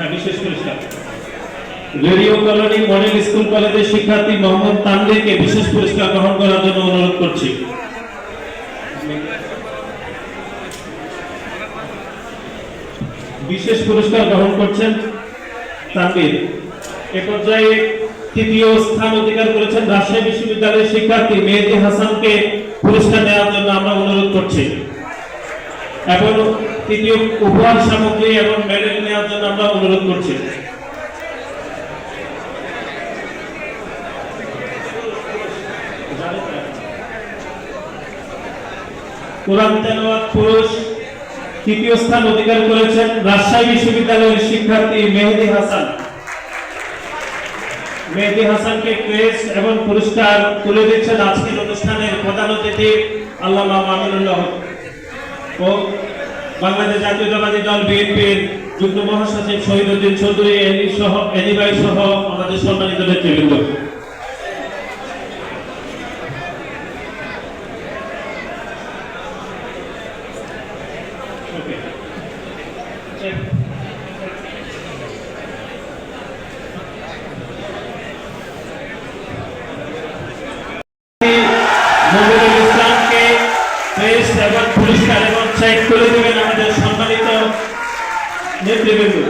পুরস্কার radio colony model school কলেজের শিক্ষার্থী মোহাম্মদ তানভীরকে বিশেষ পুরস্কার গ্রহণ করার জন্য অনুরোধ করছি। বিশেষ পুরস্কার গ্রহণ করছেন তানভীর। এ পর্যায়ে তৃতীয় স্থান অধিকার করেছেন রাজশাহী বিশ্ববিদ্যালয়ের শিক্ষার্থী মেহেদি হাসানকে পুরস্কার নেওয়ার জন্য আমরা অনুরোধ করছি। এবং তৃতীয় উপহার সামগ্রী এবং মেডেল নেওয়ার জন্য আমরা অনুরোধ করছি। কোরআন তেলাওয়াত পুরুষ তৃতীয় স্থান অধিকার করেছেন রাজশাহী বিশ্ববিদ্যালয়ের শিক্ষার্থী মেহেদি হাসান। মেহেদি হাসানকে এবং পুরস্কার তুলে দিচ্ছেন আজকের অনুষ্ঠানের প্রধান অতিথি আল্লামা মামিনুল্লাহ। ও বাংলাদেশ জাতীয়তাবাদী দল বিএনপির যুগ্ম মহাসচিব শহীদুদ্দিন চৌধুরী এনি সহ এনিবাই সহ আমাদের সম্মানিত নেতৃবৃন্দ। নজরুল ক্রেস্ট এবং পরিষ্কার এবং চেক করে দেবেন আমাদের সম্মানিত নেতৃবৃন্দ